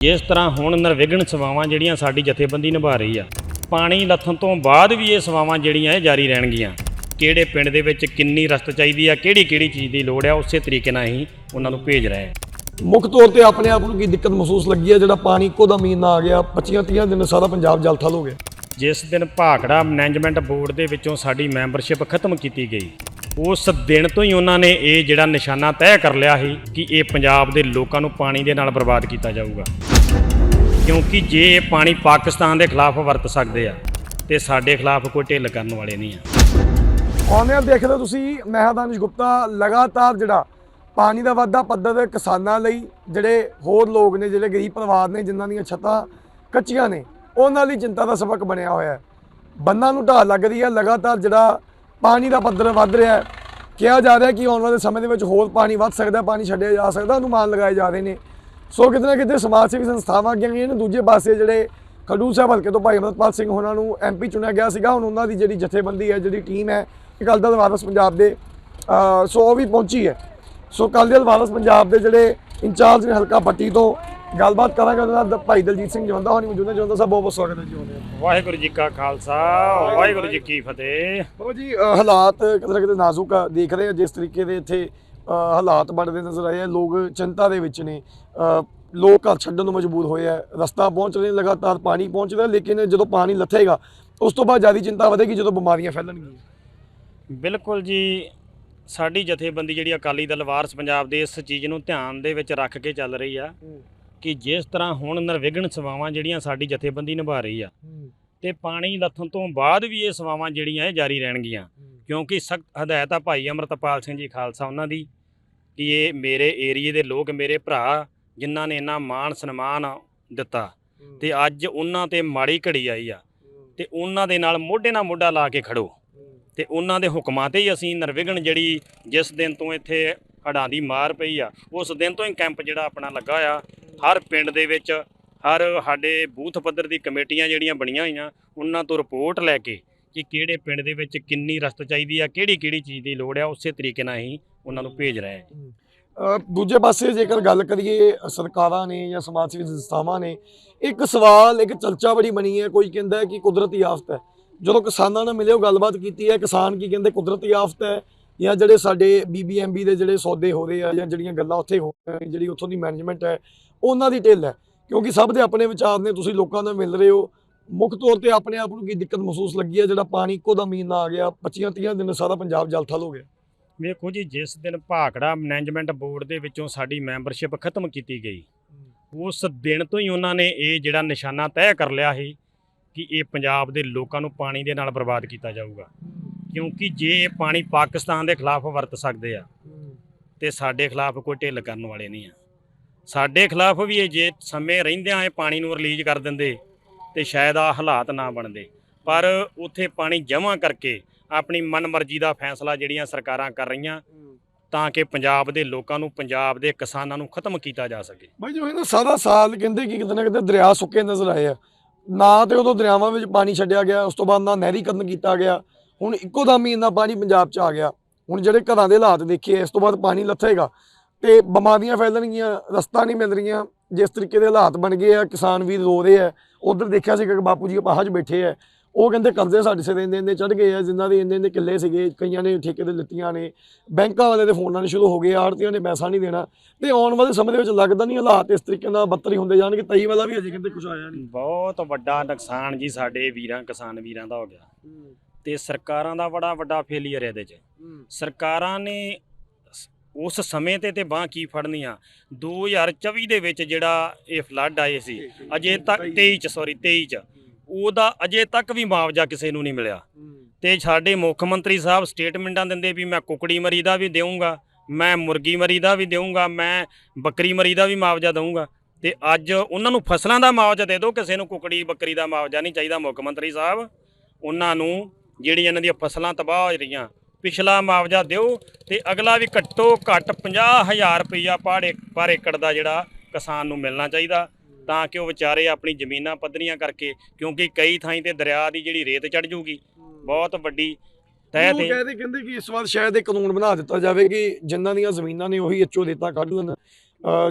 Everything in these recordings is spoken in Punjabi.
ਜਿਸ ਤਰ੍ਹਾਂ ਹੁਣ ਨਿਰਵਿਘਨ ਸੇਵਾਵਾਂ ਜਿਹੜੀਆਂ ਸਾਡੀ ਜਥੇਬੰਦੀ ਨਿਭਾ ਰਹੀ ਆ ਪਾਣੀ ਲੱਥਣ ਤੋਂ ਬਾਅਦ ਵੀ ਇਹ ਸੇਵਾਵਾਂ ਜਿਹੜੀਆਂ ਇਹ ਜਾਰੀ ਰਹਿਣਗੀਆਂ। ਕਿਹੜੇ ਪਿੰਡ ਦੇ ਵਿੱਚ ਕਿੰਨੀ ਰਸਤ ਚਾਹੀਦੀ ਆ ਕਿਹੜੀ ਕਿਹੜੀ ਚੀਜ਼ ਦੀ ਲੋੜ ਆ ਉਸੇ ਤਰੀਕੇ ਨਾਲ ਹੀ ਉਹਨਾਂ ਨੂੰ ਭੇਜ ਰਹੇ ਹਾਂ ਮੁੱਖ ਤੌਰ ਤੇ ਆਪਣੇ ਆਪ ਨੂੰ ਕੀ ਦਿੱਕਤ ਮਹਿਸੂਸ ਲੱਗੀ ਹੈ ਜਿਹੜਾ ਪਾਣੀ ਇੱਕੋ ਦਾ ਮੀਨ ਆ ਗਿਆ 25 30 ਦਿਨ ਸਾਰਾ ਪੰਜਾਬ ਜਲਥਲ ਹੋ ਗਿਆ। ਜਿਸ ਦਿਨ ਭਾਖੜਾ ਮੈਨੇਜਮੈਂਟ ਬੋਰਡ ਦੇ ਵਿੱਚੋਂ ਸਾਡੀ ਮੈਂਬਰਸ਼ਿਪ ਖਤਮ ਕੀਤੀ ਗਈ ਉਸ ਦਿਨ ਤੋਂ ਹੀ ਉਹਨਾਂ ਨੇ ਇਹ ਜਿਹੜਾ ਨਿਸ਼ਾਨਾ ਤੈਅ ਕਰ ਲਿਆ ਸੀ ਕਿ ਇਹ ਪੰਜਾਬ ਦੇ ਲੋਕਾਂ ਨੂੰ ਪਾਣੀ ਦੇ ਨਾਲ ਬਰਬਾਦ ਕੀਤਾ ਜਾਊਗਾ। ਕਿਉਂਕਿ ਜੇ ਇਹ ਪਾਣੀ ਪਾਕਿਸਤਾਨ ਦੇ ਖਿਲਾਫ ਵਰਤ ਸਕਦੇ ਆ, ਤੇ ਸਾਡੇ ਖਿਲਾਫ ਕੋਈ ਢਿੱਲ ਕਰਨ ਵਾਲੇ ਨਹੀਂ ਆ। ਆਉਂਦੇ ਦੇਖਦੇ ਹੋ ਤੁਸੀਂ ਮੈਂ ਦਾਨਿਸ਼ ਗੁਪਤਾ ਲਗਾਤਾਰ ਜਿਹੜਾ ਪਾਣੀ ਦਾ ਵਾਧਾ ਪੱਧਰ ਕਿਸਾਨਾਂ ਲਈ, ਜਿਹੜੇ ਹੋਰ ਲੋਕ ਨੇ, ਜਿਹੜੇ ਗਰੀਬ ਪਰਿਵਾਰ ਨੇ, ਜਿਨ੍ਹਾਂ ਦੀਆਂ ਛੱਤਾਂ ਕੱਚੀਆਂ ਨੇ, ਉਹਨਾਂ ਲਈ ਚਿੰਤਾ ਦਾ ਸਬਕ ਬਣਿਆ ਹੋਇਆ ਹੈ। ਬੰਨਾਂ ਨੂੰ ਢਾਹ ਲੱਗ ਰਹੀ ਹੈ, ਲਗਾਤਾਰ ਜਿਹੜਾ ਪਾਣੀ ਦਾ ਪੱਧਰ ਵੱਧ ਰਿਹਾ ਹੈ। ਕਿਹਾ ਜਾ ਰਿਹਾ ਕਿ ਆਉਣ ਵਾਲੇ ਸਮੇਂ ਦੇ ਵਿੱਚ ਹੋਰ ਪਾਣੀ ਵੱਧ ਸਕਦਾ ਪਾਣੀ ਛੱਡਿਆ ਜਾ ਸਕਦਾ, ਅਨੁਮਾਨ ਲਗਾਏ ਜਾ ਰਹੇ ਨੇ। ਸੋ ਕਿਤੇ ਨਾ ਕਿਤੇ ਸਮਾਜ ਸੇਵੀ ਸੰਸਥਾਵਾਂ ਅੱਗੇ ਗਈਆਂ ਨੇ ਦੂਜੇ ਪਾਸੇ ਜਿਹੜੇ ਖਡੂਰ ਸਾਹਿਬ ਹਲਕੇ ਤੋਂ ਭਾਈ ਅਮਰਪਾਲ ਸਿੰਘ ਹੋਣਾ ਨੂੰ ਐਮਪੀ ਚੁਣਿਆ ਗਿਆ ਸੀਗਾ ਹੁਣ ਉਹਨਾਂ ਦੀ ਜਿਹੜੀ ਜਥੇਬੰਦੀ ਹੈ ਜਿਹੜੀ ਟੀਮ ਹੈ ਅਕਾਲੀ ਦਲ ਵਾਰਸ ਪੰਜਾਬ ਦੇ ਸੋ ਉਹ ਵੀ ਪਹੁੰਚੀ ਹੈ। ਸੋ ਅਕਾਲੀ ਦਲ ਵਾਰਸ ਪੰਜਾਬ ਦੇ ਜਿਹੜੇ ਇੰਚਾਰਜ ਨੇ ਹਲਕਾ ਪੱਟੀ ਤੋਂ ਗੱਲਬਾਤ ਕਰਾਂਗੇ ਉਹਨਾਂ ਨਾਲ ਭਾਈ ਦਲਜੀਤ ਸਿੰਘ ਜਵੰਦਾ ਹੋਣੀ ਮੌਜੂਦ ਨੇ। ਜਵੰਦਾ ਸਾਹਿਬ ਬਹੁਤ ਬਹੁਤ ਸਵਾਗਤ ਹੈ ਜੀ ਉਹਨਾਂ ਦਾ ਵਾਹਿਗੁਰੂ ਜੀ ਕਾ ਖਾਲਸਾ ਵਾਹਿਗੁਰੂ ਜੀ ਕੀ ਫਤਿਹ। ਬਾਬਾ ਜੀ ਹਾਲਾਤ ਕਿਤੇ ਕਿਤੇ ਨਾਜ਼ੁਕ ਆ ਦੇਖ ਰਹੇ ਆ ਜਿਸ ਤਰੀਕੇ ਦੇ ਇੱਥੇ ਹਾਲਾਤ ਬਣਦੇ ਨਜ਼ਰ ਆਏ ਆ ਲੋਕ ਚਿੰਤਾ ਦੇ ਵਿੱਚ ਨੇ। ਲੋਕ ਘਰ ਛੱਡਣ ਨੂੰ ਮਜਬੂਰ ਹੋਏ ਆ ਰਸਤਾ ਪਹੁੰਚ ਰਹੇ ਲਗਾਤਾਰ ਪਾਣੀ ਪਹੁੰਚ ਰਿਹਾ ਲੇਕਿਨ ਜਦੋਂ ਪਾਣੀ ਲੱਥੇਗਾ ਉਸ ਤੋਂ ਬਾਅਦ ਜ਼ਿਆਦਾ ਚਿੰਤਾ ਵਧੇਗੀ ਜਦੋਂ ਬਿਮਾਰੀਆਂ ਫੈਲਣਗੀਆਂ। ਬਿਲਕੁਲ ਜੀ। ਸਾਡੀ ਜਥੇਬੰਦੀ ਜਿਹੜੀ ਅਕਾਲੀ ਦਲ ਵਾਰਸ ਪੰਜਾਬ ਦੇ ਇਸ ਚੀਜ਼ ਨੂੰ ਧਿਆਨ ਦੇ ਵਿੱਚ ਰੱਖ ਕੇ ਚੱਲ ਰਹੀ ਆ ਕਿ ਜਿਸ ਤਰ੍ਹਾਂ ਹੁਣ ਨਿਰਵਿਘਨ ਸੇਵਾਵਾਂ ਜਿਹੜੀਆਂ ਸਾਡੀ ਜਥੇਬੰਦੀ ਨਿਭਾ ਰਹੀ ਆ ਤੇ ਪਾਣੀ ਲੱਥਣ ਤੋਂ ਬਾਅਦ ਵੀ ਇਹ ਸੇਵਾਵਾਂ ਜਿਹੜੀਆਂ ਇਹ ਜਾਰੀ ਰਹਿਣਗੀਆਂ। ਕਿਉਂਕਿ ਸਖਤ ਹਦਾਇਤ ਆ ਭਾਈ ਅਮਰਤਪਾਲ ਸਿੰਘ ਜੀ ਖਾਲਸਾ ਉਹਨਾਂ ਦੀ ਕਿ ਇਹ ਮੇਰੇ ਏਰੀਏ ਦੇ ਲੋਕ ਮੇਰੇ ਭਰਾ ਜਿਨ੍ਹਾਂ ਨੇ ਇੰਨਾ ਮਾਣ ਸਨਮਾਨ ਦਿੱਤਾ ਤੇ ਅੱਜ ਉਹਨਾਂ ਤੇ ਮਾੜੀ ਘੜੀ ਆਈ ਆ ਤੇ ਉਹਨਾਂ ਦੇ ਨਾਲ ਮੋਢੇ ਨਾਲ ਮੋਢਾ ਲਾ ਕੇ ਖੜੋ ਤੇ ਉਹਨਾਂ ਦੇ ਹੁਕਮਾਂ ਤੇ ਹੀ ਅਸੀਂ ਨਿਰਵਿਘਨ ਜਿਹੜੀ ਜਿਸ ਦਿਨ ਤੋਂ ਇੱਥੇ ਹੜ੍ਹਾਂ ਦੀ ਮਾਰ ਪਈ ਆ ਉਸ ਦਿਨ ਤੋਂ ਹੀ ਕੈਂਪ ਜਿਹੜਾ ਆਪਣਾ ਲੱਗਾ ਆ ਹਰ ਪਿੰਡ ਦੇ ਵਿੱਚ ਹਰ ਸਾਡੇ ਬੂਥ ਪੱਧਰ ਦੀ ਕਮੇਟੀਆਂ ਜਿਹੜੀਆਂ ਬਣੀਆਂ ਹੋਈਆਂ ਉਹਨਾਂ ਤੋਂ ਰਿਪੋਰਟ ਲੈ ਕੇ ਕਿ ਕਿਹੜੇ ਪਿੰਡ ਦੇ ਵਿੱਚ ਕਿੰਨੀ ਰਸਤ ਚਾਹੀਦੀ ਆ, ਕਿਹੜੀ ਕਿਹੜੀ ਚੀਜ਼ ਦੀ ਲੋੜ ਆ, ਉਸੇ ਤਰੀਕੇ ਨਾਲ ਹੀ ਉਹਨਾਂ ਨੂੰ ਭੇਜ ਰਹੇ ਹਾਂ। ਦੂਜੇ ਪਾਸੇ ਜੇਕਰ ਗੱਲ ਕਰੀਏ, ਸਰਕਾਰਾਂ ਨੇ ਜਾਂ ਸਮਾਜ ਸੇਵੀ ਸੰਸਥਾਵਾਂ ਨੇ, ਇੱਕ ਸਵਾਲ, ਇੱਕ ਚਰਚਾ ਬੜੀ ਬਣੀ ਹੈ, ਕੋਈ ਕਹਿੰਦਾ ਕਿ ਕੁਦਰਤੀ ਆਫਤ ਹੈ। ਜਦੋਂ ਕਿਸਾਨਾਂ ਨਾਲ ਮਿਲੇ ਉਹ ਗੱਲਬਾਤ ਕੀਤੀ ਹੈ, ਕਿਸਾਨ ਕੀ ਕਹਿੰਦੇ ਕੁਦਰਤੀ ਆਫਤ ਹੈ ਜਾਂ ਜਿਹੜੇ ਸਾਡੇ ਬੀਬੀਐਮਬੀ ਦੇ ਜਿਹੜੇ ਸੌਦੇ ਹੋ ਰਹੇ ਆ ਜਾਂ ਜਿਹੜੀਆਂ ਗੱਲਾਂ ਉੱਥੇ ਹੋ ਰਹੀਆਂ ਜਿਹੜੀ ਉੱਥੋਂ ਦੀ ਮੈਨੇਜਮੈਂਟ ਹੈ, ਉਹਨਾਂ ਦੀ ਢਿੱਲ ਹੈ। ਕਿਉਂਕਿ ਸਭ ਦੇ ਆਪਣੇ ਵਿਚਾਰ ਨੇ, ਤੁਸੀਂ ਲੋਕਾਂ ਨਾਲ ਮਿਲ ਰਹੇ ਹੋ ਮੁੱਖ ਤੌਰ ਤੇ ਆਪਣੇ ਆਪ ਨੂੰ ਕੀ ਦਿੱਕਤ ਮਹਿਸੂਸ ਲੱਗੀ ਹੈ? ਜਿਹੜਾ ਪਾਣੀ ਇੱਕੋ ਦਾ ਮੀਨਾ ਆ ਗਿਆ 25 30 ਦਿਨ ਸਾਰਾ ਪੰਜਾਬ ਜਲਥਲ ਹੋ ਗਿਆ। ਵੇਖੋ ਜੀ ਜਿਸ ਦਿਨ ਭਾਖੜਾ ਮੈਨੇਜਮੈਂਟ ਬੋਰਡ ਦੇ ਵਿੱਚੋਂ ਸਾਡੀ ਮੈਂਬਰਸ਼ਿਪ ਖਤਮ ਕੀਤੀ ਗਈ ਉਸ ਦਿਨ ਤੋਂ ਹੀ ਉਹਨਾਂ ਨੇ ਇਹ ਜਿਹੜਾ ਨਿਸ਼ਾਨਾ ਤੈਅ ਕਰ ਲਿਆ ਸੀ ਕਿ ਇਹ ਪੰਜਾਬ ਦੇ ਲੋਕਾਂ ਨੂੰ ਪਾਣੀ ਦੇ ਨਾਲ ਬਰਬਾਦ ਕੀਤਾ ਜਾਊਗਾ। ਕਿਉਂਕਿ ਜੇ ਇਹ ਪਾਣੀ ਪਾਕਿਸਤਾਨ ਦੇ ਖਿਲਾਫ ਵਰਤ ਸਕਦੇ ਆ ਤੇ ਸਾਡੇ ਖਿਲਾਫ ਕੋਈ ਢਿੱਲ ਕਰਨ ਵਾਲੇ ਨਹੀਂ ਆ। ਸਾਡੇ ਖਿਲਾਫ ਵੀ ਇਹ ਜੇ ਸਮੇਂ ਰਹਿੰਦਿਆਂ ਇਹ ਪਾਣੀ ਨੂੰ ਰਿਲੀਜ਼ ਕਰ ਦਿੰਦੇ ਤੇ ਸ਼ਾਇਦ ਆ ਹਾਲਾਤ ਨਾ ਬਣਦੇ। ਪਰ ਉੱਥੇ ਪਾਣੀ ਜਮ੍ਹਾਂ ਕਰਕੇ ਆਪਣੀ ਮਨਮਰਜ਼ੀ ਦਾ ਫੈਸਲਾ ਜਿਹੜੀਆਂ ਸਰਕਾਰਾਂ ਕਰ ਰਹੀਆਂ, ਤਾਂ ਕਿ ਪੰਜਾਬ ਦੇ ਲੋਕਾਂ ਨੂੰ, ਪੰਜਾਬ ਦੇ ਕਿਸਾਨਾਂ ਨੂੰ ਖਤਮ ਕੀਤਾ ਜਾ ਸਕੇ। ਬਾਈ ਜਿਵੇਂ ਨਾ ਸਾਰਾ ਸਾਲ ਕਹਿੰਦੇ ਕਿ ਕਿਤੇ ਨਾ ਕਿਤੇ ਦਰਿਆ ਸੁੱਕੇ ਨਜ਼ਰ ਆਏ ਆ। ਨਾ ਤੇ ਉਦੋਂ ਦਰਿਆਵਾਂ ਵਿੱਚ ਪਾਣੀ ਛੱਡਿਆ ਗਿਆ, ਉਸ ਤੋਂ ਬਾਅਦ ਨਾ ਨਹਿਰੀਕਰਨ ਕੀਤਾ ਗਿਆ। ਹੁਣ ਇੱਕੋ ਦਮ ਹੀ ਇੰਨਾ ਪਾਣੀ ਪੰਜਾਬ 'ਚ ਆ ਗਿਆ। ਹੁਣ ਜਿਹੜੇ ਘਰਾਂ ਦੇ ਹਾਲਾਤ ਦੇਖੀਏ, ਇਸ ਤੋਂ ਬਾਅਦ ਪਾਣੀ ਲੱਥੇਗਾ। ਤੇ ਬਿਮਾਰੀਆਂ ਫੈਲਣਗੀਆਂ ਰਸਤਾ ਨਹੀਂ ਮਿਲ ਰਹੀਆਂ। ਜਿਸ ਤਰੀਕੇ ਦੇ ਹਾਲਾਤ ਬਣ ਗਏ ਆ ਕਿਸਾਨ ਵੀਰ ਰੋ ਰਹੇ ਆ। ਉਧਰ ਦੇਖਿਆ ਸੀ ਕਿ ਬਾਪੂ ਜੀ ਅਪਾਹਜ ਬੈਠੇ ਆ। ਉਹ ਕਹਿੰਦੇ ਕਰਜ਼ੇ ਸਾਡੇ ਸਿਰ ਇੰਨੇ ਇੰਨੇ ਚੜ ਗਏ ਆ ਜਿਨ੍ਹਾਂ ਦੇ ਇੰਨੇ ਇੰਨੇ ਕਿੱਲੇ ਸੀਗੇ ਕਈਆਂ ਨੇ ਠੇਕੇ ਤੇ ਲਿੱਤੀਆਂ ਨੇ। ਬੈਂਕਾਂ ਵਾਲੇ ਦੇ ਫੋਨ ਆਉਣੇ ਸ਼ੁਰੂ ਹੋ ਗਏ ਆੜਤੀਆਂ ਨੇ ਪੈਸਾ ਨਹੀਂ ਦੇਣਾ। ਤੇ ਆਉਣ ਵਾਲੇ ਸਮੇਂ ਦੇ ਵਿੱਚ ਲੱਗਦਾ ਨਹੀਂ ਹਾਲਾਤ ਇਸ ਤਰੀਕੇ ਨਾਲ ਬੱਤਰ ਹੀ ਹੁੰਦੇ ਜਾਣਗੇ। ਤਈ ਵਾਲਾ ਵੀ ਅਜੇ ਕਹਿੰਦੇ ਕੁਝ ਆਇਆ ਨਹੀਂ। ਬਹੁਤ ਵੱਡਾ ਨੁਕਸਾਨ ਜੀ ਸਾਡੇ ਵੀਰਾਂ ਕਿਸਾਨ ਵੀਰਾਂ ਦਾ ਹੋ ਗਿਆ। ਤੇ ਸਰਕਾਰਾਂ ਦਾ ਬੜਾ ਵੱਡਾ ਫੇਲੀਅਰ ਇਹਦੇ 'ਚ। ਸਰਕਾਰਾਂ ਨੇ ਉਸ ਸਮੇਂ ਤੇ ਤੇ ਬਾਹ ਕੀ ਫੜਨੀਆਂ? 2024 ਦੇ ਵਿੱਚ ਜਿਹੜਾ ਇਹ ਫਲੱਡ ਆਏ ਸੀ ਅਜੇ ਤੱਕ 23 ਚ ਸੌਰੀ 23 ਚ। ਉਹਦਾ ਅਜੇ ਤੱਕ ਵੀ ਮੁਆਵਜ਼ਾ ਕਿਸੇ ਨੂੰ ਨਹੀਂ ਮਿਲਿਆ। ਤੇ ਸਾਡੇ ਮੁੱਖ ਮੰਤਰੀ ਸਾਹਿਬ ਸਟੇਟਮੈਂਟਾਂ ਦਿੰਦੇ ਵੀ ਮੈਂ ਕੁਕੜੀ ਮਰੀ ਦਾ ਵੀ ਦੇਵਾਂਗਾ ਮੈਂ ਮੁਰਗੀ ਮਰੀ ਦਾ ਵੀ ਦੇਵਾਂਗਾ ਮੈਂ ਬੱਕਰੀ ਮਰੀ ਦਾ ਵੀ ਮੁਆਵਜ਼ਾ ਦਊਂਗਾ। ਤੇ ਅੱਜ ਉਹਨਾਂ ਨੂੰ ਫਸਲਾਂ ਦਾ ਮੁਆਵਜ਼ਾ ਦੇ ਦਿਓ ਕਿਸੇ ਨੂੰ ਕੁਕੜੀ ਬੱਕਰੀ ਦਾ ਮੁਆਵਜ਼ਾ ਨਹੀਂ ਚਾਹੀਦਾ ਮੁੱਖ ਮੰਤਰੀ ਸਾਹਿਬ। ਉਹਨਾਂ ਨੂੰ ਜਿਹੜੀਆਂ ਇਹਨਾਂ ਦੀਆਂ ਫਸਲਾਂ ਤਬਾਹ ਹੋ ਰਹੀਆਂ ਪਿਛਲਾ ਮੁਆਵਜ਼ਾ ਦਿਓ ਤੇ ਅਗਲਾ ਵੀ ਘੱਟੋ ਘੱਟ 50000 ਰੁਪਈਆ ਏਕ- ਪਰ ਏਕੜ ਦਾ ਜਿਹੜਾ ਕਿਸਾਨ ਨੂੰ ਮਿਲਣਾ ਚਾਹੀਦਾ। ਤਾਂ ਕਿ ਉਹ ਵਿਚਾਰੇ ਆਪਣੀ ਜ਼ਮੀਨਾਂ ਪੱਧਰੀਆਂ ਕਰਕੇ ਕਿਉਂਕਿ ਕਈ ਥਾਈਂ ਤੇ ਦਰਿਆ ਦੀ ਜਿਹੜੀ ਰੇਤ ਚੜ ਜੂਗੀ ਬਹੁਤ ਵੱਡੀ ਤਹਿ ਤੇ ਕਹਿੰਦੇ ਕਹਿੰਦੇ ਕਿ ਇਸ ਵਾਰ ਸ਼ਾਇਦ ਇਹ ਕਾਨੂੰਨ ਬਣਾ ਦਿੱਤਾ ਜਾਵੇ ਕਿ ਜਿਨ੍ਹਾਂ ਦੀਆਂ ਜ਼ਮੀਨਾਂ ਨੇ ਉਹੀ ਐਚਓ ਦਿੱਤਾ ਕੱਢ ਲੈਣ।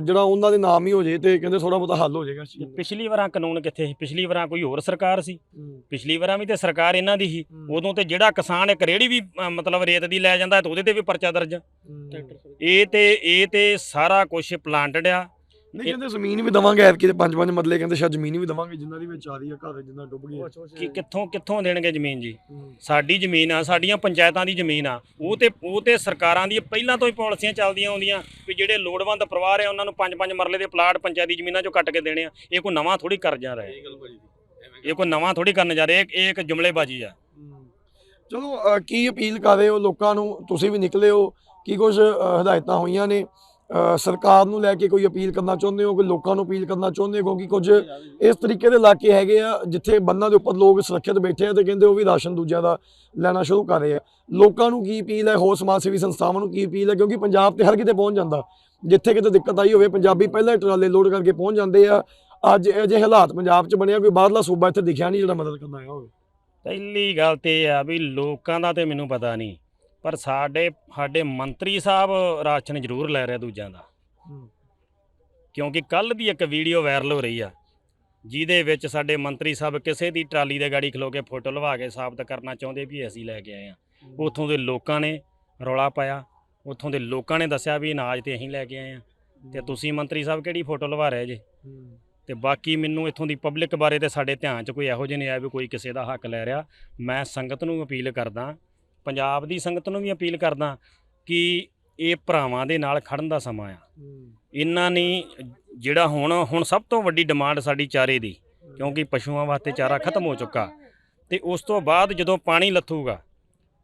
ਜਿਹੜਾ ਉਹਨਾਂ ਦੇ ਨਾਮ ਹੀ ਹੋ ਜੇ ਤੇ ਕਹਿੰਦੇ ਥੋੜਾ ਬਹੁਤਾ ਹੱਲ ਹੋ ਜਾਏਗਾ ਇਸ ਚੀਜ਼ ਦਾ। ਪਿਛਲੀ ਵਾਰਾਂ ਕਾਨੂੰਨ ਕਿੱਥੇ ਸੀ? ਪਿਛਲੀ ਵਾਰਾਂ ਕੋਈ ਹੋਰ ਸਰਕਾਰ ਸੀ? ਪਿਛਲੀ ਵਾਰਾਂ ਵੀ ਤੇ ਸਰਕਾਰ ਇਹਨਾਂ ਦੀ ਸੀ। ਉਦੋਂ ਤੇ ਜਿਹੜਾ ਕਿਸਾਨ ਇੱਕ ਰੇੜੀ ਵੀ ਅ, ਮਤਲਬ ਰੇਤ ਦੀ ਲੈ ਜਾਂਦਾ ਤੇ ਉਹਦੇ ਤੇ ਵੀ ਪਰਚਾ ਦਰਜ ਇਹ ਤੇ ਇਹ ਤੇ ਸਾਰਾ ਕੁਝ ਪਲਾਂਟਡ ਆ। ਨਹੀਂ ਕਹਿੰਦੇ ਜ਼ਮੀਨ ਵੀ ਦਵਾਂਗੇ ਐਤਕੀ ਤੇ ਪੰਜ ਪੰਜ ਮਰਲੇ ਕਹਿੰਦੇ ਸ਼ਾਇਦ ਜ਼ਮੀਨ ਵੀ ਦਵਾਂਗੇ ਜਿੰਨਾਂ ਦੀ ਵਿੱਚ ਆ ਰਹੀ ਆ ਘਰ ਜਿੰਨਾ ਡੁੱਬ ਗਈ ਕਿ ਕਿੱਥੋਂ ਕਿੱਥੋਂ ਦੇਣਗੇ ਜ਼ਮੀਨ ਜੀ? ਸਾਡੀ ਜ਼ਮੀਨ ਆ ਸਾਡੀਆਂ ਪੰਚਾਇਤਾਂ ਦੀ ਜ਼ਮੀਨ ਆ। ਉਹ ਤੇ ਉਹ ਤੇ ਸਰਕਾਰਾਂ ਦੀ ਪਹਿਲਾਂ ਤੋਂ ਹੀ ਪਾਲਿਸੀਆਂ ਚੱਲਦੀਆਂ ਆਉਂਦੀਆਂ ਵੀ ਜਿਹੜੇ ਲੋੜਵੰਦ ਪਰਿਵਾਰ ਆ ਉਹਨਾਂ ਨੂੰ ਪੰਜ ਪੰਜ ਮਰਲੇ ਦੇ ਪਲਾਟ ਪੰਚਾਇਤੀ ਜ਼ਮੀਨਾਂ ਚੋਂ ਕੱਟ ਕੇ ਦੇਣੇ ਆ। ਇਹ ਕੋਈ ਨਵਾਂ ਥੋੜੀ ਕਰਨ ਜਾ ਰਹੇ। ਇਹ ਕੋਈ ਨਵਾਂ ਥੋੜੀ ਕਰਨ ਜਾ ਰਹੇ। ਇਹ ਇਹ ਇੱਕ ਜੁਮਲੇਬਾਜ਼ੀ ਆ। ਚਲੋ ਅ, ਕੀ ਅਪੀਲ ਕਰ ਰਹੇ ਹੋ ਲੋਕਾਂ ਨੂੰ? ਤੁਸੀਂ ਵੀ ਨਿਕਲੇ ਹੋ। ਕੀ ਕੁਝ ਹਦਾਇਤਾਂ ਹੋਈਆਂ ਨੇ? ਸਰਕਾਰ ਨੂੰ ਲੈ ਕੇ ਕੋਈ ਅਪੀਲ ਕਰਨਾ ਚਾਹੁੰਦੇ ਹੋ, ਕੋਈ ਲੋਕਾਂ ਨੂੰ ਅਪੀਲ ਕਰਨਾ ਚਾਹੁੰਦੇ ਹੋ? ਕਿਉਂਕਿ ਕੁਝ ਇਸ ਤਰੀਕੇ ਦੇ ਇਲਾਕੇ ਹੈਗੇ ਆ, ਜਿੱਥੇ ਬੰਨਾਂ ਦੇ ਉੱਪਰ ਲੋਕ ਸੁਰੱਖਿਅਤ ਬੈਠੇ ਆ ਤੇ ਕਹਿੰਦੇ ਉਹ ਵੀ ਰਾਸ਼ਨ ਦੂਜਿਆਂ ਦਾ ਲੈਣਾ ਸ਼ੁਰੂ ਕਰ ਰਹੇ ਆ। ਲੋਕਾਂ ਨੂੰ ਕੀ ਅਪੀਲ ਹੈ? ਹੋਰ ਸਮਾਜ ਸੇਵੀ ਸੰਸਥਾਵਾਂ ਨੂੰ ਕੀ ਅਪੀਲ ਹੈ? ਕਿਉਂਕਿ ਪੰਜਾਬ ਤੇ ਹਰ ਕਿਤੇ ਪਹੁੰਚ ਜਾਂਦਾ। ਜਿੱਥੇ ਕਿਤੇ ਦਿੱਕਤ ਆਈ ਹੋਵੇ, ਪੰਜਾਬੀ ਪਹਿਲਾਂ ਹੀ ਟਰਾਲੇ ਲੋਡ ਕਰਕੇ ਪਹੁੰਚ ਜਾਂਦੇ ਆ। ਅੱਜ ਅਜੇ ਹਾਲਾਤ ਪੰਜਾਬ 'ਚ ਬਣਿਆ ਕੋਈ ਬਾਹਰਲਾ ਸੂਬਾ ਇੱਥੇ ਦਿਖਿਆ ਨਹੀਂ ਜਿਹੜਾ ਮਦਦ ਕਰਨ ਆਇਆ ਹੋਵੇ। ਪਹਿਲੀ ਗੱਲ ਤੇ ਇਹ ਆ ਵੀ ਲੋਕਾਂ ਦਾ ਤੇ ਮੈਨੂੰ ਪਤਾ ਨਹੀਂ। ਪਰ ਸਾਡੇ ਸਾਡੇ ਮੰਤਰੀ ਸਾਹਿਬ ਰਾਸ਼ਨ ਜ਼ਰੂਰ ਲੈ ਰਹੇ ਦੂਜਿਆਂ ਦਾ। ਕਿਉਂਕਿ ਕੱਲ ਦੀ ਇੱਕ ਵੀਡੀਓ ਵਾਇਰਲ ਹੋ ਰਹੀ ਆ ਜਿਹਦੇ ਵਿੱਚ ਸਾਡੇ ਮੰਤਰੀ ਸਾਹਿਬ ਕਿਸੇ ਦੀ ਟਰਾਲੀ ਦੇ ਗਾੜੀ ਖਲੋ ਕੇ ਫੋਟੋ ਲਵਾ ਕੇ ਸਾਬਤ ਕਰਨਾ ਚਾਹੁੰਦੇ ਵੀ ਅਸੀਂ ਲੈ ਕੇ ਆਏ ਆ। ਉਥੋਂ ਦੇ ਲੋਕਾਂ ਨੇ ਰੌਲਾ ਪਾਇਆ ਉਥੋਂ ਦੇ ਲੋਕਾਂ ਨੇ ਦੱਸਿਆ ਵੀ ਅਨਾਜ ਤੇ ਅਸੀਂ ਲੈ ਕੇ ਆਏ ਆ। ਤੇ ਤੁਸੀਂ ਮੰਤਰੀ ਸਾਹਿਬ ਕਿਹੜੀ ਫੋਟੋ ਲਵਾ ਰਹੇ ਜੇ? ਤੇ ਬਾਕੀ ਮੈਨੂੰ ਇੱਥੋਂ ਦੀ ਪਬਲਿਕ ਬਾਰੇ ਤੇ ਸਾਡੇ ਧਿਆਨ 'ਚ ਕੋਈ ਇਹੋ ਜਿਹੇ ਨਹੀਂ ਆਇਆ ਵੀ ਕੋਈ ਕਿਸੇ ਦਾ ਹੱਕ ਲੈ ਰਿਹਾ। ਮੈਂ ਸੰਗਤ ਨੂੰ ਅਪੀਲ ਕਰਦਾ ਪੰਜਾਬ ਦੀ ਸੰਗਤ ਨੂੰ ਵੀ ਅਪੀਲ ਕਰਦਾ ਕਿ ਇਹ ਭਰਾਵਾਂ ਦੇ ਨਾਲ ਖੜਨ ਦਾ ਸਮਾਂ ਆ। ਇਹਨਾਂ ਨੇ ਜਿਹੜਾ ਹੁਣ ਹੁਣ ਸਭ ਤੋਂ ਵੱਡੀ ਡਿਮਾਂਡ ਸਾਡੀ ਚਾਰੇ ਦੀ, ਕਿਉਂਕਿ ਪਸ਼ੂਆਂ ਵਾਸਤੇ ਚਾਰਾ ਖਤਮ ਹੋ ਚੁੱਕਾ। ਤੇ ਉਸ ਤੋਂ ਬਾਅਦ ਜਦੋਂ ਪਾਣੀ ਲੱਥੂਗਾ,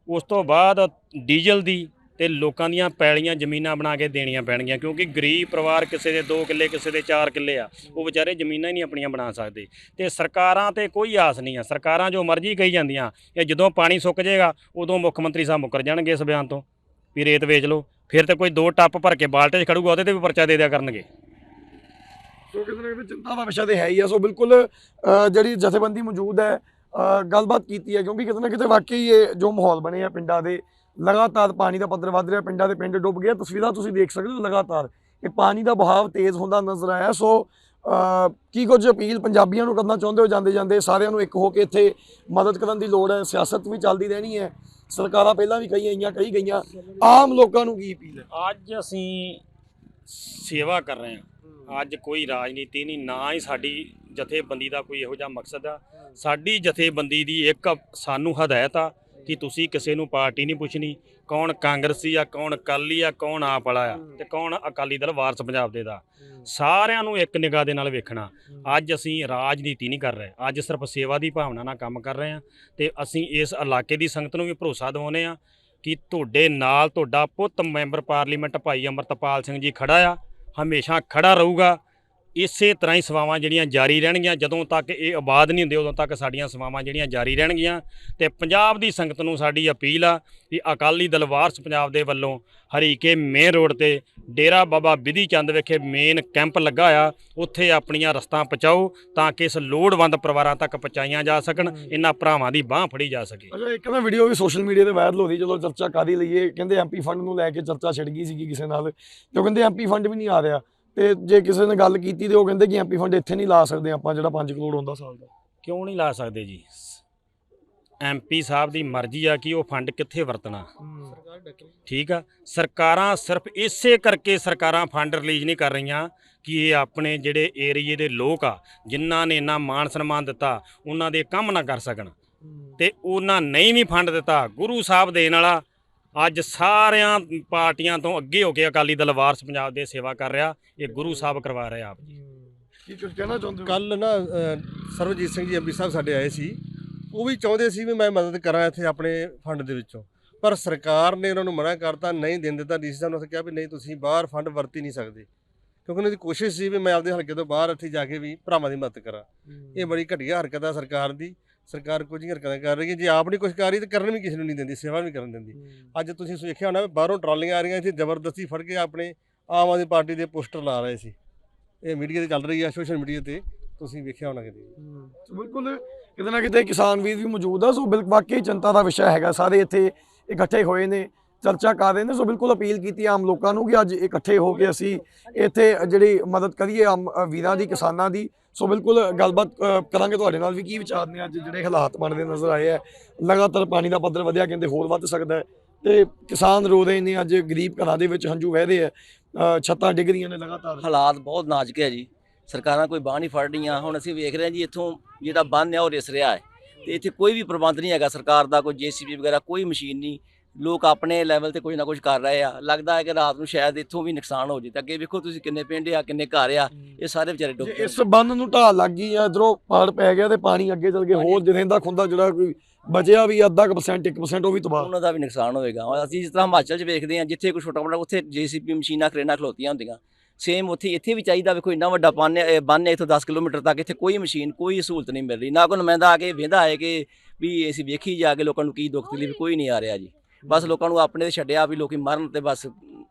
ਉਸ ਤੋਂ ਬਾਅਦ ਡੀਜ਼ਲ ਦੀ ਤੇ ਲੋਕਾਂ ਦੀਆਂ ਪੈਲੀਆਂ ਜ਼ਮੀਨਾਂ ਬਣਾ ਕੇ ਦੇਣੀਆਂ ਪੈਣਗੀਆਂ, ਕਿਉਂਕਿ ਗਰੀਬ ਪਰਿਵਾਰ ਕਿਸੇ ਦੇ 2 ਕਿੱਲੇ, ਕਿਸੇ ਦੇ 4 ਕਿੱਲੇ ਆ, ਉਹ ਵਿਚਾਰੇ ਜ਼ਮੀਨਾਂ ਹੀ ਨਹੀਂ ਆਪਣੀਆਂ ਬਣਾ ਸਕਦੇ। ਤੇ ਸਰਕਾਰਾਂ ਤੇ ਕੋਈ ਆਸ ਨਹੀਂ ਆ, ਸਰਕਾਰਾਂ ਜੋ ਮਰਜ਼ੀ ਕਹੀ ਜਾਂਦੀਆਂ, ਇਹ ਜਦੋਂ ਪਾਣੀ ਸੁੱਕ ਜਾਏਗਾ, ਉਦੋਂ ਮੁੱਖ ਮੰਤਰੀ ਸਾਹਿਬ ਮੁੱਕਰ ਜਾਣਗੇ ਇਸ ਬਿਆਨ ਤੋਂ। ਵੀ ਰੇਤ ਵੇਚ ਲਓ, ਫਿਰ ਤੇ ਕੋਈ ਦੋ ਟੱਪ ਭਰ ਕੇ ਬਾਲਟੇ 'ਚ ਖੜੂਗਾ, ਉਹਦੇ ਤੇ ਵੀ ਪਰਚਾ ਦੇ ਦਿਆ ਕਰਨਗੇ। ਸੋ ਕਿਤੇ ਨਾ ਕਿਤੇ ਚਿੰਤਾ ਦਾ ਵਿਸ਼ਾ ਤੇ ਹੈ ਹੀ ਆ। ਸੋ ਬਿਲਕੁਲ ਜਿਹੜੀ ਜਥੇਬੰਦੀ ਮੌਜੂਦ ਹੈ ਗੱਲਬਾਤ ਕੀਤੀ ਹੈ, ਕਿਉਂਕਿ ਕਿਤੇ ਨਾ ਕਿਤੇ ਵਾਕਈ ਇਹ ਜੋ ਮਾਹੌਲ ਬਣੇ ਆ ਪਿੰਡਾਂ ਦੇ ਲਗਾਤਾਰ ਪਾਣੀ ਦਾ ਪੱਧਰ ਵੱਧ ਰਿਹਾ, ਪਿੰਡਾਂ ਦੇ ਪਿੰਡ ਡੁੱਬ ਗਏ ਤਸਵੀਰਾਂ ਤੁਸੀਂ ਦੇਖ ਸਕਦੇ ਹੋ ਲਗਾਤਾਰ ਇਹ ਪਾਣੀ ਦਾ ਬਹਾਵ ਤੇਜ਼ ਹੁੰਦਾ ਨਜ਼ਰ ਆਇਆ। ਸੋ ਕੀ ਕੁਝ ਅਪੀਲ ਪੰਜਾਬੀਆਂ ਨੂੰ ਕਰਨਾ ਚਾਹੁੰਦੇ ਹੋ? ਜਾਂਦੇ ਜਾਂਦੇ ਸਾਰਿਆਂ ਨੂੰ ਇੱਕ ਹੋ ਕੇ ਇੱਥੇ ਮਦਦ ਕਰਨ ਦੀ ਲੋੜ ਹੈ। ਸਿਆਸਤ ਵੀ ਚੱਲਦੀ ਰਹਿਣੀ ਹੈ। ਸਰਕਾਰਾਂ ਪਹਿਲਾਂ ਵੀ ਕਈ ਆਈਆਂ ਕਈ ਗਈਆਂ। ਆਮ ਲੋਕਾਂ ਨੂੰ ਕੀ ਅਪੀਲ ਹੈ? ਅੱਜ ਅਸੀਂ ਸੇਵਾ ਕਰ ਰਹੇ ਹਾਂ। ਅੱਜ ਕੋਈ ਰਾਜਨੀਤੀ ਨਹੀਂ, ਨਾ ਹੀ ਸਾਡੀ ਜਥੇਬੰਦੀ ਦਾ ਕੋਈ ਇਹੋ ਜਿਹਾ ਮਕਸਦ ਆ। ਸਾਡੀ ਜਥੇਬੰਦੀ ਦੀ ਇੱਕ ਸਾਨੂੰ ਹਦਾਇਤ ਆ ਕਿ ਤੁਸੀਂ ਕਿਸੇ ਨੂੰ ਪਾਰਟੀ ਨਹੀਂ ਪੁੱਛਣੀ ਕੌਣ ਕਾਂਗਰਸੀ ਆ ਕੌਣ ਅਕਾਲੀ ਆ ਕੌਣ ਆਪ ਵਾਲਾ ਆ ਤੇ ਕੌਣ ਅਕਾਲੀ ਦਲ ਵਾਰਸ ਪੰਜਾਬ ਦੇ ਦਾ। ਸਾਰਿਆਂ ਨੂੰ ਇੱਕ ਨਿਗਾਹ ਦੇ ਨਾਲ ਵੇਖਣਾ। ਅੱਜ ਅਸੀਂ ਰਾਜਨੀਤੀ ਨਹੀਂ ਕਰ ਰਹੇ। ਅੱਜ ਸਿਰਫ ਸੇਵਾ ਦੀ ਭਾਵਨਾ ਨਾਲ ਕੰਮ ਕਰ ਰਹੇ ਹਾਂ ਤੇ ਅਸੀਂ ਇਸ ਇਲਾਕੇ ਦੀ ਸੰਗਤ ਨੂੰ ਵੀ ਭਰੋਸਾ ਦਿਵਾਉਂਦੇ ਆ ਕਿ ਤੁਹਾਡੇ ਨਾਲ ਤੁਹਾਡਾ ਪੁੱਤ ਮੈਂਬਰ ਪਾਰਲੀਮੈਂਟ ਭਾਈ ਅਮਰਤਪਾਲ ਸਿੰਘ ਜੀ ਖੜਾ ਆ ਹਮੇਸ਼ਾ ਖੜਾ ਰਹੂਗਾ। ਇਸੇ ਤਰ੍ਹਾਂ ਹੀ ਸੇਵਾਵਾਂ ਜਿਹੜੀਆਂ ਜਾਰੀ ਰਹਿਣਗੀਆਂ ਜਦੋਂ ਤੱਕ ਇਹ ਆਬਾਦ ਨਹੀਂ ਹੁੰਦੇ ਉਦੋਂ ਤੱਕ ਸਾਡੀਆਂ ਸੇਵਾਵਾਂ ਜਿਹੜੀਆਂ ਜਾਰੀ ਰਹਿਣਗੀਆਂ। ਤੇ ਪੰਜਾਬ ਦੀ ਸੰਗਤ ਨੂੰ ਸਾਡੀ ਅਪੀਲ ਆ ਕਿ ਅਕਾਲੀ ਦਲ ਵਾਰਸ ਪੰਜਾਬ ਦੇ ਵੱਲੋਂ ਹਰੀਕੇ ਮੇਨ ਰੋਡ ਤੇ ਡੇਰਾ ਬਾਬਾ ਬਿਧੀ ਚੰਦ ਵਿਖੇ ਮੇਨ ਕੈਂਪ ਲੱਗਾ ਆ। ਉੱਥੇ ਆਪਣੀਆਂ ਰਸਤਾਂ ਪਹੁੰਚਾਓ ਤਾਂ ਕਿ ਇਸ ਲੋੜਵੰਦ ਪਰਿਵਾਰਾਂ ਤੱਕ ਪਹੁੰਚਾਈਆਂ ਜਾ ਸਕਣ ਇਹਨਾਂ ਭਰਾਵਾਂ ਦੀ ਬਾਹ ਫੜੀ ਜਾ ਸਕੇ। ਅੱਛਾ ਇੱਕ ਨਾ ਵੀਡੀਓ ਵੀ ਸੋਸ਼ਲ ਮੀਡੀਆ ਤੇ ਵਾਇਰਲ ਹੋ ਰਹੀ ਚਲੋ ਚਰਚਾ ਕਾਦੀ ਲਈਏ ਕਹਿੰਦੇ ਐਮਪੀ ਫੰਡ ਨੂੰ ਲੈ ਕੇ ਚਰਚਾ ਛਿੜ ਗਈ ਸੀਗੀ ਕਿਸੇ ਨਾਲ ਉਹ ਕਹਿੰਦੇ ਐਮਪੀ ਫੰਡ ਵੀ ਨਹੀਂ ਆ ਰਿਹਾ। ਤੇ ਜੇ ਕਿਸੇ ਨੇ ਗੱਲ ਕੀਤੀ ਤੇ ਉਹ ਕਹਿੰਦੇ ਕਿ ਐਮਪੀ ਫੰਡ ਇੱਥੇ ਨਹੀਂ ਲਾ ਸਕਦੇ ਆਪਾਂ, ਜਿਹੜਾ 5 ਕਰੋੜ ਹੁੰਦਾ ਸਾਲ ਦਾ। ਕਿਉਂ ਨਹੀਂ ਲਾ ਸਕਦੇ ਜੀ? ਐਮਪੀ ਸਾਹਿਬ ਦੀ ਮਰਜ਼ੀ ਆ ਕਿ ਉਹ ਫੰਡ ਕਿੱਥੇ ਵਰਤਣਾ। ਠੀਕ ਆ? ਸਰਕਾਰਾਂ ਸਿਰਫ ਇਸੇ ਕਰਕੇ ਸਰਕਾਰਾਂ ਫੰਡ ਰਿਲੀਜ਼ ਨਹੀਂ ਕਰ ਰਹੀਆਂ ਕਿ ਇਹ ਆਪਣੇ ਜਿਹੜੇ ਏਰੀਏ ਦੇ ਲੋਕ ਆ, ਜਿਨ੍ਹਾਂ ਨੇ ਇੰਨਾ ਮਾਣ ਸਨਮਾਨ ਦਿੱਤਾ, ਉਹਨਾਂ ਦੇ ਕੰਮ ਨਾ ਕਰ ਸਕਣ। ਤੇ ਉਹਨਾਂ ਨਹੀਂ ਵੀ ਫੰਡ ਦਿੱਤਾ, ਗੁਰੂ ਸਾਹਿਬ ਦੇਣ ਵਾਲਾ ਅੱਜ ਸਾਰਿਆਂ ਪਾਰਟੀਆਂ ਤੋਂ ਅੱਗੇ ਹੋ ਕੇ ਅਕਾਲੀ ਦਲ ਵਾਰਸ ਪੰਜਾਬ ਦੇ ਸੇਵਾ ਕਰ ਰਿਹਾ। ਇਹ ਗੁਰੂ ਸਾਹਿਬ ਕਰਵਾ ਰਹੇ ਆਪ ਜੀ। ਕੀ ਕੁਝ ਕਹਿਣਾ ਚਾਹੁੰਦੇ ਹੋ? ਕੱਲ ਨਾ ਅ, ਸਰਵਜੀਤ ਸਿੰਘ ਜੀ ਐਮਪੀ ਸਾਹਿਬ ਸਾਡੇ ਆਏ ਸੀ। ਉਹ ਵੀ ਚਾਹੁੰਦੇ ਸੀ ਵੀ ਮੈਂ ਮਦਦ ਕਰਾਂ ਇੱਥੇ ਆਪਣੇ ਫੰਡ ਦੇ ਵਿੱਚੋਂ। ਪਰ ਸਰਕਾਰ ਨੇ ਉਹਨਾਂ ਨੂੰ ਮਨਾ ਕਰਤਾ ਨਹੀਂ ਦੇਣ ਦਿੱਤਾ। ਡੀਸੀ ਸਾਹਿਬ ਨੇ ਉੱਥੇ ਕਿਹਾ ਵੀ ਨਹੀਂ ਤੁਸੀਂ ਬਾਹਰ ਫੰਡ ਵਰਤੀ ਨਹੀਂ ਸਕਦੇ। ਕਿਉਂਕਿ ਉਹਨਾਂ ਦੀ ਕੋਸ਼ਿਸ਼ ਸੀ ਵੀ ਮੈਂ ਆਪਦੇ ਹਲਕੇ ਤੋਂ ਬਾਹਰ ਇੱਥੇ ਜਾ ਕੇ ਵੀ ਭਰਾਵਾਂ ਦੀ ਮਦਦ ਕਰਾਂ। ਇਹ ਬੜੀ ਘਟੀਆ ਹਰਕਤ ਆ ਸਰਕਾਰ ਦੀ। ਸਰਕਾਰ ਕੁਝ ਹੀ ਹਰਕਤਾਂ ਕਰ ਰਹੀ ਹੈ। ਜੇ ਆਪ ਨਹੀਂ ਕੁਝ ਕਰ ਰਹੀ ਤਾਂ ਕਰਨ ਵੀ ਕਿਸੇ ਨੂੰ ਨਹੀਂ ਦਿੰਦੀ ਸੇਵਾ ਵੀ ਕਰਨ ਦਿੰਦੀ। ਅੱਜ ਤੁਸੀਂ ਵੇਖਿਆ ਹੋਣਾ ਬਾਹਰੋਂ ਟਰਾਲੀਆਂ ਆ ਰਹੀਆਂ ਇੱਥੇ ਜ਼ਬਰਦਸਤੀ ਫੜ ਕੇ ਆਪਣੇ ਆਮ ਆਦਮੀ ਪਾਰਟੀ ਦੇ ਪੋਸਟਰ ਲਾ ਰਹੇ ਸੀ। ਇਹ ਮੀਡੀਆ ਤੇ ਚੱਲ ਰਹੀ ਆ ਸੋਸ਼ਲ ਮੀਡੀਆ ਤੇ। ਤੁਸੀਂ ਵੇਖਿਆ ਹੋਣਾ ਕਿਤੇ ਬਿਲਕੁਲ ਕਿਤੇ ਨਾ ਕਿਤੇ ਕਿਸਾਨ ਵੀਰ ਵੀ ਮੌਜੂਦ ਆ। ਸੋ ਬਿਲ ਵਾਕਈ ਚਿੰਤਾ ਦਾ ਵਿਸ਼ਾ ਹੈਗਾ। ਸਾਰੇ ਇੱਥੇ ਇਕੱਠੇ ਹੋਏ ਨੇ। ਚਰਚਾ ਕਰ ਰਹੇ ਨੇ। ਸੋ ਬਿਲਕੁਲ ਅਪੀਲ ਕੀਤੀ ਆਮ ਲੋਕਾਂ ਨੂੰ ਕਿ ਅੱਜ ਇਕੱਠੇ ਹੋ ਕੇ ਅਸੀਂ ਇੱਥੇ ਜਿਹੜੀ ਮਦਦ ਕਰੀਏ ਆਮ ਵੀਰਾਂ ਦੀ, ਕਿਸਾਨਾਂ ਦੀ। ਸੋ ਬਿਲਕੁਲ ਗੱਲਬਾਤ ਕਰਾਂਗੇ ਤੁਹਾਡੇ ਨਾਲ ਵੀ ਕੀ ਵਿਚਾਰ ਨੇ। ਅੱਜ ਜਿਹੜੇ ਹਾਲਾਤ ਬਣਦੇ ਨਜ਼ਰ ਆਏ ਆ ਲਗਾਤਾਰ ਪਾਣੀ ਦਾ ਪੱਧਰ ਵਧਿਆ, ਕਹਿੰਦੇ ਹੋਰ ਵੱਧ ਸਕਦਾ ਹੈ। ਤੇ ਕਿਸਾਨ ਰੋ ਰਹੇ ਨੇ, ਅੱਜ ਗਰੀਬ ਘਰਾਂ ਦੇ ਵਿੱਚ ਹੰਝੂ ਵਹਿ ਰਹੇ ਆ ਛੱਤਾਂ ਡਿੱਗ ਰਹੀਆਂ ਨੇ ਲਗਾਤਾਰ। ਹਾਲਾਤ ਬਹੁਤ ਨਾਜ਼ੁਕ ਹੈ ਜੀ। ਸਰਕਾਰਾਂ ਕੋਈ ਬਾਂਹ ਨਹੀਂ ਫੜ ਰਹੀਆਂ। ਹੁਣ ਅਸੀਂ ਵੇਖ ਰਹੇ ਹਾਂ ਜੀ, ਇੱਥੋਂ ਜਿਹੜਾ ਬੰਨ ਹੈ ਉਹ ਰਿਸ ਰਿਹਾ ਹੈ। ਤੇ ਇੱਥੇ ਕੋਈ ਵੀ ਪ੍ਰਬੰਧ ਨਹੀਂ ਹੈਗਾ। ਸਰਕਾਰ ਦਾ, ਕੋਈ ਜੀਸੀਬੀ ਵਗੈਰਾ, ਕੋਈ ਮਸ਼ੀਨ ਨਹੀਂ। ਲੋਕ ਆਪਣੇ ਲੈਵਲ ਤੇ ਕੁਝ ਨਾ ਕੁਝ ਕਰ ਰਹੇ ਆ। ਲੱਗਦਾ ਹੈ ਕਿ ਰਾਤ ਨੂੰ ਸ਼ਾਇਦ ਇੱਥੋਂ ਵੀ ਨੁਕਸਾਨ ਹੋ ਜੇ ਤਾਂ ਅੱਗੇ ਵੇਖੋ ਤੁਸੀਂ ਕਿੰਨੇ ਪਿੰਡ ਆ ਕਿੰਨੇ ਘਰ ਆ। ਇਹ ਸਾਰੇ ਵਿਚਾਰੇ ਡੁੱਬ ਗਏ। ਇਸ ਬੰਨ ਨੂੰ ਢਾਲ ਲੱਗ ਗਈ ਆ ਇਧਰੋਂ ਪਾੜ ਪੈ ਗਿਆ ਤੇ ਪਾਣੀ ਅੱਗੇ ਚਲ ਕੇ ਹੋਰ ਜਿੰਦਾ ਖੁੰਦਾ ਜਿਹੜਾ ਕੋਈ ਬਚਿਆ ਵੀ ਅੱਧਾ ਕੁ ਪਰਸੈਂਟ 1% ਉਹ ਵੀ ਤਬਾਹ। ਉਹਨਾਂ ਦਾ ਵੀ ਨੁਕਸਾਨ ਹੋਏਗਾ। ਅਸੀਂ ਜਿਸ ਤਰ੍ਹਾਂ ਹਿਮਾਚਲ 'ਚ ਵੇਖਦੇ ਹਾਂ ਜਿੱਥੇ ਕੋਈ ਛੋਟਾ ਮੋਟਾ ਉੱਥੇ ਜੀਸੀਪੀ ਮਸ਼ੀਨਾਂ ਕਰੇਨਾਂ ਖਲੋਤੀਆਂ ਹੁੰਦੀਆਂ। ਸੇਮ ਉੱਥੇ ਇੱਥੇ ਵੀ ਚਾਹੀਦਾ ਵੇਖੋ ਇੰਨਾ ਵੱਡਾ ਬੰਨ ਬੰਨ ਹੈ ਇੱਥੋਂ 10 ਕਿਲੋਮੀਟਰ ਤੱਕ। ਇੱਥੇ ਕੋਈ ਮਸ਼ੀਨ ਕੋਈ ਸਹੂਲਤ ਨਹੀਂ ਮਿਲ ਰਹੀ ਨਾ ਕੋਈ ਨੁਮਾਇੰਦਾ ਆ ਕੇ ਵੇਂਦਾ ਹੈ ਕਿ ਵੀ ਅਸੀਂ ਵੇਖੀ ਜਾ ਕੇ ਲੋਕਾਂ ਨੂੰ ਕੀ ਦੁੱਖ ਤਕਲੀਫ ਕੋਈ ਨਹੀਂ ਆ ਰਿਹਾ ਜੀ। ਬਸ ਲੋਕਾਂ ਨੂੰ ਆਪਣੇ ਤੇ ਛੱਡਿਆ ਵੀ ਲੋਕੀ ਮਰਨ ਤੇ ਬਸ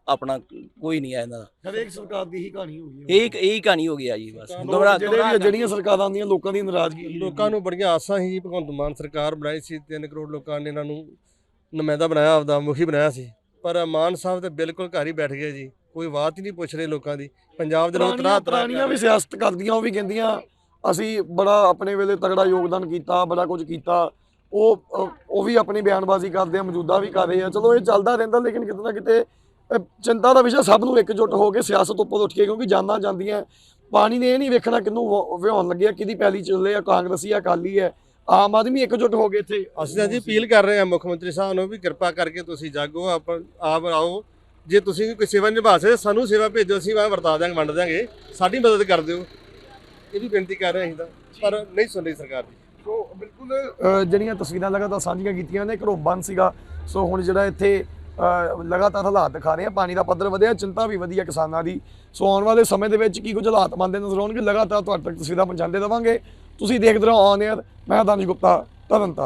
ਆਪਣਾ ਕੋਈ ਨਹੀਂ ਆ ਇਹਨਾਂ ਦਾ। ਹਰੇਕ ਸਰਕਾਰ ਦੀ ਹੀ ਕਹਾਣੀ ਹੋ ਗਈ ਇਹ ਇਹ ਕਹਾਣੀ ਹੋ ਗਿਆ ਜੀ ਬਸ। ਦੁਬਾਰਾ ਜਿਹੜੇ ਵੀ ਜਿਹੜੀਆਂ ਸਰਕਾਰਾਂ ਦੀਆਂ ਲੋਕਾਂ ਦੀ ਨਾਰਾਜ਼ਗੀ ਲੋਕਾਂ ਨੂੰ ਬੜੀਆਂ ਆਸਾਂ ਸੀ ਭਗਵੰਤ ਮਾਨ ਸਰਕਾਰ ਬਣਾਈ ਸੀ 3 ਕਰੋੜ ਲੋਕਾਂ ਨੇ ਇਹਨਾਂ ਨੂੰ ਨੁਮਾਇੰਦਾ ਬਣਾਇਆ ਆਪਦਾ ਮੁਖੀ ਬਣਾਇਆ ਸੀ। ਪਰ ਮਾਨ ਸਾਹਿਬ ਤੇ ਬਿਲਕੁਲ ਘਰ ਹੀ ਬੈਠ ਗਏ ਜੀ ਕੋਈ ਬਾਤ ਹੀ ਨਹੀਂ ਪੁੱਛ ਰਹੇ ਲੋਕਾਂ ਦੀ। ਪੰਜਾਬ ਦੇ ਲੋਕ ਤਰਾ ਤਰਾ ਪੁਰਾਣੀਆਂ ਵੀ ਸਿਆਸਤ ਕਰਦੀਆਂ ਉਹ ਵੀ ਕਹਿੰਦੀਆਂ ਅਸੀਂ ਬੜਾ ਆਪਣੇ ਵੇਲੇ ਤਗੜਾ ਯੋਗਦਾਨ ਕੀਤਾ ਬੜਾ ਕੁਝ ਕੀਤਾ। ਉਹ ਉਹ ਵੀ ਆਪਣੀ ਬਿਆਨਬਾਜ਼ੀ ਕਰਦੇ ਆ, ਮੌਜੂਦਾ ਵੀ ਕਰ ਰਹੇ ਆ। ਚਲੋ, ਇਹ ਚੱਲਦਾ ਰਹਿੰਦਾ, ਲੇਕਿਨ ਕਿਤੇ ਨਾ ਕਿਤੇ ਚਿੰਤਾ ਦਾ ਵਿਸ਼ਾ ਸਭ ਨੂੰ ਇਕਜੁੱਟ ਹੋ ਕੇ ਸਿਆਸਤ ਉੱਪਰ ਉੱਠ ਕੇ, ਕਿਉਂਕਿ ਜਾਨਾਂ ਜਾਂਦੀਆਂ। ਪਾਣੀ ਨੇ ਇਹ ਨਹੀਂ ਵੇਖਣਾ ਕਿੰਨੂੰ ਵ- ਵਿਹਾਉਣ ਲੱਗਿਆ ਕਿਹਦੀ ਪੈਲੀ ਚੱਲੇ ਆ, ਕਾਂਗਰਸੀ ਆ, ਅਕਾਲੀ ਹੈ ਆਮ ਆਦਮੀ ਇਕਜੁੱਟ ਹੋ ਗਏ ਇੱਥੇ। ਅਸੀਂ ਤਾਂ ਜੀ ਅਪੀਲ ਕਰ ਰਹੇ ਹਾਂ ਮੁੱਖ ਮੰਤਰੀ ਸਾਹਿਬ ਨੂੰ ਵੀ ਕਿਰਪਾ ਕਰਕੇ ਤੁਸੀਂ ਜਾਗੋ, ਆਪ ਆਪ ਆਓ। ਜੇ ਤੁਸੀਂ ਕੋਈ ਸੇਵਾ ਨਿਭਾ ਸਕਦੇ, ਸਾਨੂੰ ਸੇਵਾ ਭੇਜੋ, ਅਸੀਂ ਵਾ ਵਰਤਾ ਦਿਆਂਗੇ, ਵੰਡ ਦਿਆਂਗੇ। ਸਾਡੀ ਮਦਦ ਕਰ ਦਿਓ। ਇਹ ਵੀ ਬੇਨਤੀ ਕਰ ਰਹੇ ਅਸੀਂ ਤਾਂ। ਪਰ ਨਹੀਂ ਸੁਣ ਰਹੀ ਸਰਕਾਰ ਦੀ। ਸੋ ਬਿਲਕੁਲ ਜਿਹੜੀਆਂ ਤਸਵੀਰਾਂ ਲਗਾਤਾਰ ਸਾਂਝੀਆਂ ਕੀਤੀਆਂ ਨੇ ਘਰੋਂ ਬੰਦ ਸੀਗਾ। ਸੋ ਹੁਣ ਜਿਹੜਾ ਇੱਥੇ ਲਗਾਤਾਰ ਹਾਲਾਤ ਦਿਖਾ ਰਹੇ ਆ, ਪਾਣੀ ਦਾ ਪੱਧਰ ਵਧਿਆ, ਚਿੰਤਾ ਵੀ ਵਧੀ ਆ ਕਿਸਾਨਾਂ ਦੀ। ਸੋ ਆਉਣ ਵਾਲੇ ਸਮੇਂ ਦੇ ਵਿੱਚ ਕੀ ਕੁਝ ਹਾਲਾਤ ਬਣਦੇ ਨਜ਼ਰ ਆਉਣਗੇ, ਲਗਾਤਾਰ ਤੁਹਾਡੇ ਤੱਕ ਤਸਵੀਰਾਂ ਪਹੁੰਚਾਉਂਦੇ ਰਵਾਂਗੇ। ਤੁਸੀਂ ਦੇਖਦੇ ਰਹੋ ਔਨ 에ਅਰ ਮੈਂ ਦਾਨਿਸ਼ ਗੁਪਤਾ ਤਰਨਤਾਰਨ